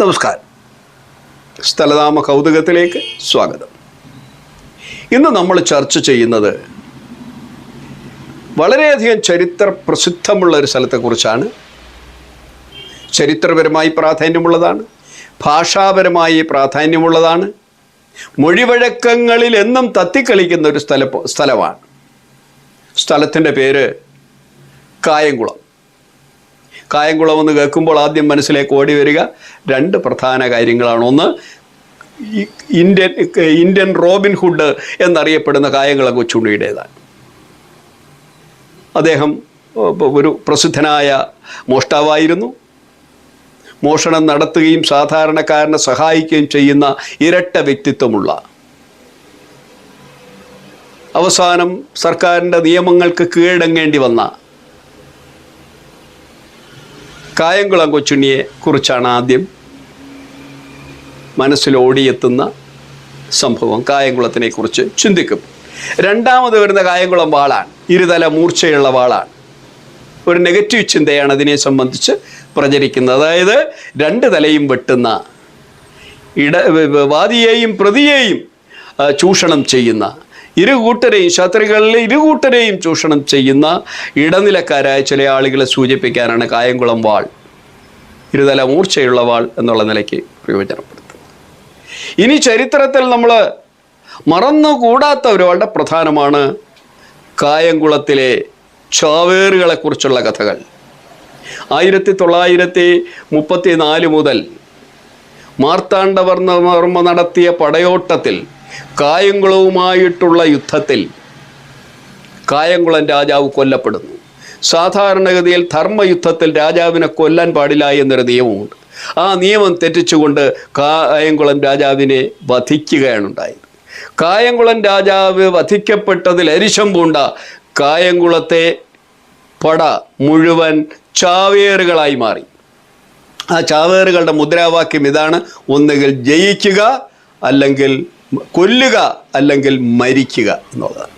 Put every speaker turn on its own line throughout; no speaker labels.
നമസ്കാരം. സ്ഥലനാമ കൗതുകത്തിലേക്ക് സ്വാഗതം. ഇന്ന് നമ്മൾ ചർച്ച ചെയ്യുന്നത് വളരെയധികം ചരിത്ര പ്രസിദ്ധമുള്ള ഒരു സ്ഥലത്തെക്കുറിച്ചാണ്. ചരിത്രപരമായി പ്രാധാന്യമുള്ളതാണ് ഭാഷാപരമായി പ്രാധാന്യമുള്ളതാണ് മൊഴിവഴക്കങ്ങളിൽ എന്നും തത്തിക്കളിക്കുന്ന ഒരു സ്ഥല സ്ഥലമാണ്. സ്ഥലത്തിന്റെ പേര് കായംകുളം. കായംകുളം എന്ന് കേൾക്കുമ്പോൾ ആദ്യം മനസ്സിലേക്ക് ഓടി വരിക. രണ്ട് പ്രധാന കാര്യങ്ങളാണ്. ഒന്ന് ഇന്ത്യൻ ഇന്ത്യൻ റോബിൻ ഹുഡ് എന്നറിയപ്പെടുന്ന കായംകുളം കൊച്ചുണ്ണിയുടേതാണ്. അദ്ദേഹം ഒരു പ്രസിദ്ധനായ മോഷ്ടാവായിരുന്നു. മോഷണം നടത്തുകയും സാധാരണക്കാരനെ സഹായിക്കുകയും ചെയ്യുന്ന ഇരട്ട വ്യക്തിത്വമുള്ള. അവസാനം സർക്കാരിന്റെ നിയമങ്ങൾക്ക് കീഴടങ്ങേണ്ടി വന്ന കായംകുളം കൊച്ചുണ്ണിയെ കുറിച്ചാണ് ആദ്യം മനസ്സിൽ ഓടിയെത്തുന്ന സംഭവം. കായംകുളത്തിനെ കുറിച്ച് ചിന്തിക്കും. രണ്ടാമത് വരുന്ന കായംകുളം വാളാണ്. ഇരുതല മൂർച്ചയുള്ള വാളാണ്. ഒരു നെഗറ്റീവ് ചിന്തയാണ് അതിനെ സംബന്ധിച്ച് പ്രചരിക്കുന്നത്. അതായത് രണ്ട് തലയും വെട്ടുന്ന ഇട വാദിയെയും പ്രതിയെയും ചൂഷണം ചെയ്യുന്ന ഇരു കൂട്ടരെയും ശത്രുക്കളിലെ ഇരു കൂട്ടരെയും ചൂഷണം ചെയ്യുന്ന ഇടനിലക്കാരായ ചില ആളുകളെ സൂചിപ്പിക്കാനാണ് കായംകുളം വാൾ. ഇരുതല മൂർച്ചയുള്ള വാൾ എന്നുള്ള നിലയ്ക്ക് പ്രയോജനപ്പെടുത്തുന്നത്. ഇനി ചരിത്രത്തിൽ നമ്മൾ മറന്നുകൂടാത്ത ഒരാളുടെ പ്രധാനമാണ് കായംകുളത്തിലെ ചാവേറുകളെക്കുറിച്ചുള്ള കഥകൾ. ആയിരത്തി തൊള്ളായിരത്തി മുപ്പത്തി നാല് മുതൽ മാർത്താണ്ഡവർമ്മ നടത്തിയ പടയോട്ടത്തിൽ കായംകുളവുമായിട്ടുള്ള യുദ്ധത്തിൽ കായംകുളം രാജാവ് കൊല്ലപ്പെടുന്നു. സാധാരണഗതിയിൽ ധർമ്മയുദ്ധത്തിൽ രാജാവിനെ കൊല്ലാൻ പാടില്ല എന്നൊരു നിയമമുണ്ട്. ആ നിയമം തെറ്റിച്ചുകൊണ്ട് കായംകുളം രാജാവിനെ വധിക്കുകയാണ് ഉണ്ടായത് കായംകുളം രാജാവ് വധിക്കപ്പെട്ടതിൽ അരിശം പൂണ്ട കായംകുളത്തെ പട മുഴുവൻ ചാവേറുകളായി മാറി. ആ ചാവേറുകളുടെ മുദ്രാവാക്യം ഇതാണ് ഒന്നുകിൽ ജയിക്കുക അല്ലെങ്കിൽ കൊല്ലുക അല്ലെങ്കിൽ മരിക്കുക എന്നുള്ളതാണ്.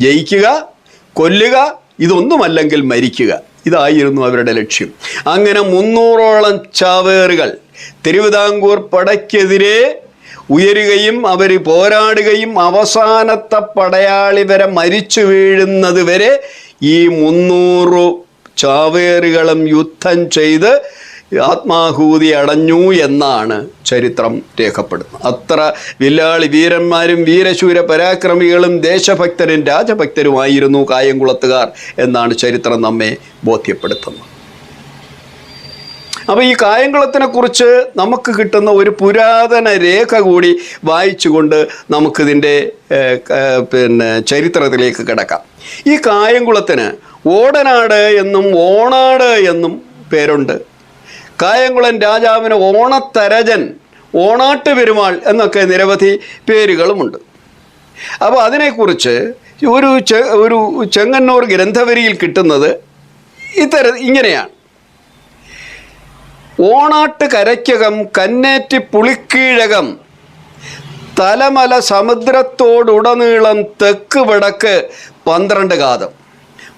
ജയിക്കുക കൊല്ലുക ഇതൊന്നുമല്ലെങ്കിൽ മരിക്കുക. ഇതായിരുന്നു അവരുടെ ലക്ഷ്യം. അങ്ങനെ മുന്നൂറോളം ചാവേറുകൾ തിരുവിതാംകൂർ പടയ്ക്കെതിരെ ഉയരുകയും അവർ പോരാടുകയും അവസാനത്തെ പടയാളി വരെ മരിച്ചു വീഴുന്നത് വരെ ഈ മുന്നൂറ് ചാവേറുകളും യുദ്ധം ചെയ്ത് ആത്മാഹൂതി അടഞ്ഞു എന്നാണ് ചരിത്രം രേഖപ്പെടുന്നത് അത്ര വില്ലാളി വീരന്മാരും വീരശൂര പരാക്രമികളും ദേശഭക്തരും രാജഭക്തരുമായിരുന്നു കായംകുളത്തുകാർ എന്നാണ് ചരിത്രം നമ്മെ ബോധ്യപ്പെടുത്തുന്നത്. അപ്പോൾ ഈ കായംകുളത്തിനെ കുറിച്ച് നമുക്ക് കിട്ടുന്ന ഒരു പുരാതന രേഖ കൂടി വായിച്ചുകൊണ്ട് നമുക്കിതിന്റെ പിന്നെ ചരിത്രത്തിലേക്ക് കിടക്കാം. ഈ കായംകുളത്തിന് ഓടനാട് എന്നും ഓണാട് എന്നും പേരുണ്ട്. കായംകുളം രാജാവിന് ഓണത്തരജൻ ഓണാട്ട് പെരുമാൾ എന്നൊക്കെ നിരവധി പേരുകളുമുണ്ട്. അപ്പോൾ അതിനെക്കുറിച്ച് ഒരു ഒരു ചെങ്ങന്നൂർ ഗ്രന്ഥവരിയിൽ കിട്ടുന്നത് ഇത്തര ഇങ്ങനെയാണ്. ഓണാട്ട് കരയ്ക്കകം കന്നേറ്റ് പുളിക്കീഴകം തലമല സമുദ്രത്തോടുടനീളം തെക്ക് വടക്ക് പന്ത്രണ്ട് കാതം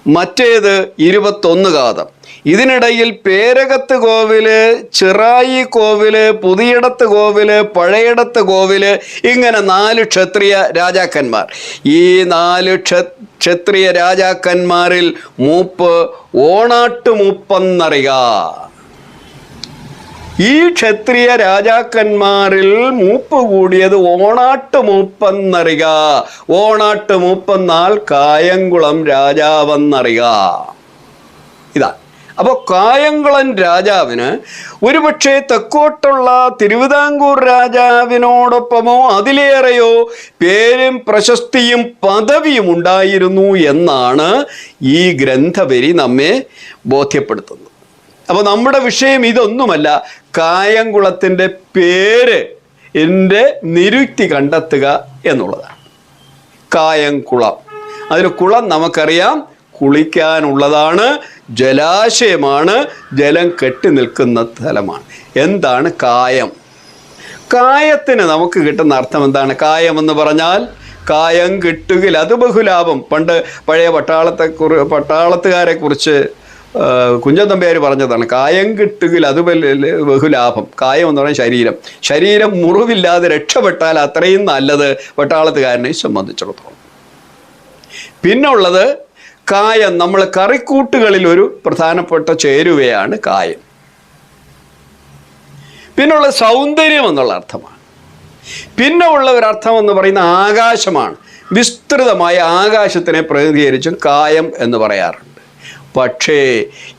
മറ്റേത് ഇരുപത്തൊന്ന് കാതം ഇതിനിടയിൽ പേരകത്ത് കോവിൽ ചിറായി കോവിൽ പുതിയടത്ത് കോവിൽ പഴയടത്ത് കോവിൽ ഇങ്ങനെ നാല് ക്ഷത്രിയ രാജാക്കന്മാർ. ഈ നാല് ക്ഷ ക്ഷത്രിയ രാജാക്കന്മാരിൽ മൂപ്പ് ഓണാട്ട് മൂപ്പെന്നറിയുക ഈ ക്ഷത്രിയ രാജാക്കന്മാരിൽ മൂപ്പ് കൂടിയത് ഓണാട്ട് മൂപ്പെന്നറിയ ഓണാട്ട് മൂപ്പെന്നാൽ കായംകുളം രാജാവെന്നറിയ ഇതാ. അപ്പോൾ കായംകുളം രാജാവിന് ഒരുപക്ഷെ തെക്കോട്ടുള്ള തിരുവിതാംകൂർ രാജാവിനോടൊപ്പമോ അതിലേറെയോ പേരും പ്രശസ്തിയും പദവിയും ഉണ്ടായിരുന്നു എന്നാണ് ഈ ഗ്രന്ഥവരി നമ്മെ ബോധ്യപ്പെടുത്തുന്നത്. അപ്പോൾ നമ്മുടെ വിഷയം ഇതൊന്നുമല്ല. കായംകുളത്തിന്റെ പേര് എന്റെ നിരുക്തി കണ്ടെത്തുക എന്നുള്ളതാണ്. കായംകുളം. അതിന് കുളം നമുക്കറിയാം. കുളിക്കാനുള്ളതാണ്. ജലാശയമാണ്. ജലം കെട്ടി നിൽക്കുന്ന സ്ഥലമാണ്. എന്താണ് കായം? കായത്തിന് നമുക്ക് കിട്ടുന്ന അർത്ഥം എന്താണ്? കായം എന്ന് പറഞ്ഞാൽ കായം കിട്ടുകിൽ അത് ബഹുലാഭം പണ്ട് പഴയ പട്ടാളത്തെ കുറി പട്ടാളത്തുകാരെ കുറിച്ച് കുഞ്ചൻ തമ്പിയാർ പറഞ്ഞതാണ് കായം കിട്ടുകിൽ അത് ബഹുലാഭം കായം എന്ന് പറയുന്നത് ശരീരം. ശരീരം മുറിവില്ലാതെ രക്ഷപ്പെട്ടാൽ അത്രയും നല്ലത് പട്ടാളത്തുകാരനെ സംബന്ധിച്ചിടത്തോളം. പിന്നുള്ളത് കായം നമ്മൾ കറിക്കൂട്ടുകളിൽ ഒരു പ്രധാനപ്പെട്ട ചേരുവയാണ് കായം. പിന്നുള്ള സൗന്ദര്യം എന്നുള്ള അർത്ഥമാണ്. പിന്നെ ഉള്ള ഒരു അർത്ഥം എന്ന് പറയുന്ന ആകാശമാണ്. വിസ്തൃതമായ ആകാശത്തിനെ പ്രതിനിധീകരിച്ചും കായം എന്ന് പറയാറുണ്ട്. പക്ഷേ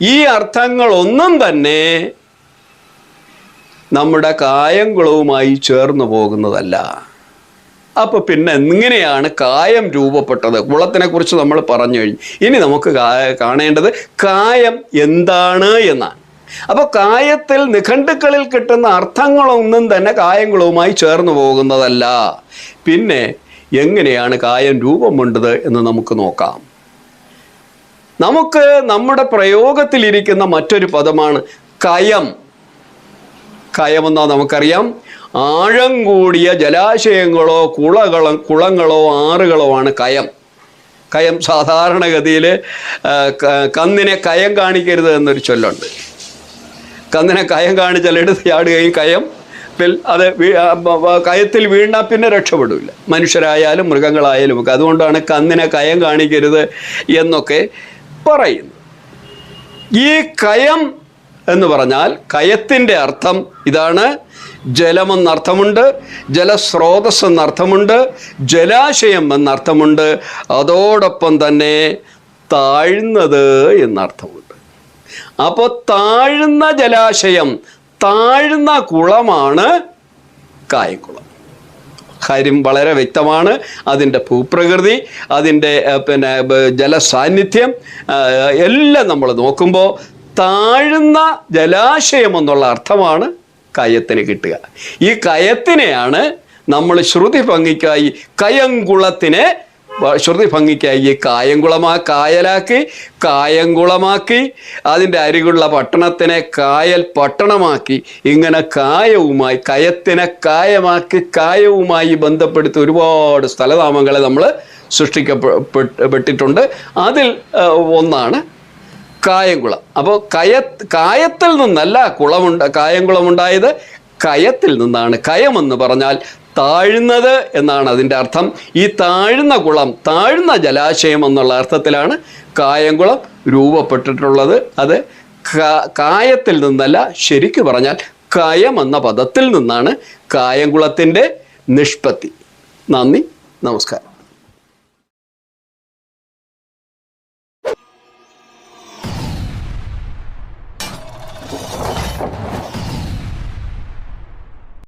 ഈ അർത്ഥങ്ങളൊന്നും തന്നെ നമ്മുടെ കായംകുളവുമായി ചേർന്ന് പോകുന്നതല്ല. അപ്പോൾ പിന്നെ എങ്ങനെയാണ് കായം രൂപപ്പെട്ടത്? കുളത്തിനെ കുറിച്ച് നമ്മൾ പറഞ്ഞു കഴിഞ്ഞു. ഇനി നമുക്ക് കാണേണ്ടത് കായം എന്താണ് എന്നാണ്. അപ്പോൾ കായത്തിൽ നിഘണ്ടുക്കളിൽ കിട്ടുന്ന അർത്ഥങ്ങളൊന്നും തന്നെ കായംകുളവുമായി ചേർന്ന് പോകുന്നതല്ല. പിന്നെ എങ്ങനെയാണ് കായം രൂപം കൊണ്ടത് എന്ന് നമുക്ക് നോക്കാം. നമുക്ക് നമ്മുടെ പ്രയോഗത്തിലിരിക്കുന്ന മറ്റൊരു പദമാണ് കയം. കയമെന്നാ നമുക്കറിയാം. ആഴം കൂടിയ ജലാശയങ്ങളോ കുളകളോ കുളങ്ങളോ ആറുകളോ ആണ് കയം. കയം സാധാരണഗതിയിൽ കന്നിനെ കയം കാണിക്കരുത് എന്നൊരു ചൊല്ലുണ്ട്. കന്നിനെ കയം കാണിച്ചാൽ എടുത്ത് ചാടുകയും കയം അത് കയത്തിൽ വീണാൽ പിന്നെ രക്ഷപ്പെടില്ല മനുഷ്യരായാലും മൃഗങ്ങളായാലും ഒക്കെ. അതുകൊണ്ടാണ് കന്നിനെ കയം കാണിക്കരുത് എന്നൊക്കെ പറയുന്നു. ഈ കയം എന്ന് പറഞ്ഞാൽ കയത്തിന്റെ അർത്ഥം ഇതാണ്. ജലമെന്നർത്ഥമുണ്ട് ജലസ്രോതസ് എന്നർത്ഥമുണ്ട് ജലാശയം എന്നർത്ഥമുണ്ട്. അതോടൊപ്പം തന്നെ താഴ്ന്നത് എന്നർത്ഥമുണ്ട്. അപ്പോൾ താഴ്ന്ന ജലാശയം താഴ്ന്ന കുളമാണ് കായംകുളം. കാര്യം വളരെ വ്യക്തമാണ്. അതിന്റെ ഭൂപ്രകൃതി അതിന്റെ പിന്നെ ജലസാന്നിധ്യം എല്ലാം നമ്മൾ നോക്കുമ്പോൾ താഴ്ന്ന ജലാശയം എന്നുള്ള അർത്ഥമാണ് കയത്തിന് കിട്ടുക. ഈ കയത്തിനെയാണ് നമ്മൾ ശ്രുതി ഭംഗിക്കായി കയംകുളത്തിനെ വ- ശ്രുതി ഭംഗിക്കായി. കായംകുളമാ കായലാക്കി കായംകുളമാക്കി അതിന്റെ അരികുള്ള പട്ടണത്തിനെ കായൽ പട്ടണമാക്കി ഇങ്ങനെ കായവുമായി കയത്തിനെ കായമാക്കി കായവുമായി ബന്ധപ്പെടുത്തി ഒരുപാട് സ്ഥലനാമങ്ങളെ നമ്മൾ സൃഷ്ടിക്കപ്പെട്ടിട്ടുണ്ട് അതിൽ ഒന്നാണ് കായംകുളം. അപ്പോൾ കയ കായത്തിൽ നിന്നല്ല കുളമുണ്ട് കായംകുളമുണ്ടായത് കയത്തിൽ നിന്നാണ്. കയമെന്ന് പറഞ്ഞാൽ താഴ്ന്നത് എന്നാണ് അതിന്റെ അർത്ഥം. ഈ താഴ്ന്ന കുളം താഴ്ന്ന ജലാശയം എന്നുള്ള അർത്ഥത്തിലാണ് കായംകുളം രൂപപ്പെട്ടിട്ടുള്ളത്. അത് കായത്തിൽ നിന്നല്ല ശരിക്കു പറഞ്ഞാൽ കയം എന്ന പദത്തിൽ നിന്നാണ് കായംകുളത്തിന്റെ നിഷ്പത്തി. നന്ദി നമസ്കാരം.